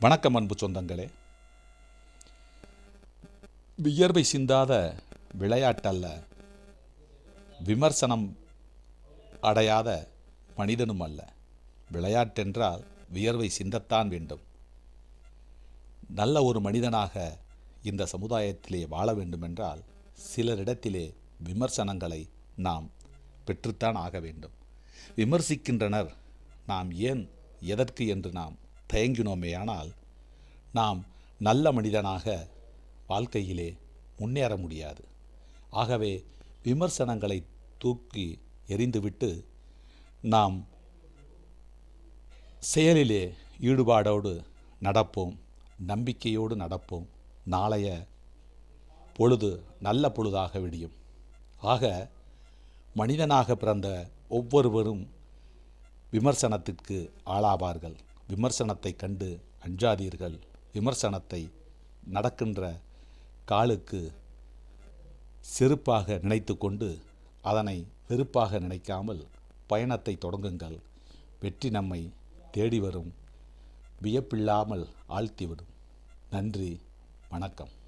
வணக்கம் அன்பு சொந்தங்களே. வியர்வை சிந்தாத விளையாட்டல்ல விமர்சனம் அடையாத மனிதனும் அல்ல. விளையாட்டென்றால் வியர்வை சிந்தத்தான் வேண்டும். நல்ல ஒரு மனிதனாக இந்த சமுதாயத்திலே வாழ வேண்டுமென்றால் சிலரிடத்திலே விமர்சனங்களை நாம் பெற்றுத்தான் ஆக வேண்டும். விமர்சிக்கின்றனர் நாம் ஏன் எதற்கு என்று நாம் தயங்கினோமேயானால் நாம் நல்ல மனிதனாக வாழ்க்கையிலே முன்னேற முடியாது. ஆகவே விமர்சனங்களை தூக்கி எறிந்துவிட்டு நாம் செயலிலே ஈடுபாடோடு நடப்போம் நம்பிக்கையோடு நடப்போம். நாளைய பொழுது நல்ல பொழுதாக விடியும். ஆக மனிதனாக பிறந்த ஒவ்வொருவரும் விமர்சனத்திற்கு ஆளாவார்கள். விமர்சனத்தை கண்டு அஞ்சாதீர்கள். விமர்சனத்தை நடக்கின்ற காலுக்கு செருப்பாக நினைத்து கொண்டு அதனை வெறுப்பாக நினைக்காமல் பயணத்தை தொடங்குங்கள். வெற்றி நம்மை தேடி வரும். வியப்பில்லாமல் ஆழ்த்திவிடும். நன்றி. வணக்கம்.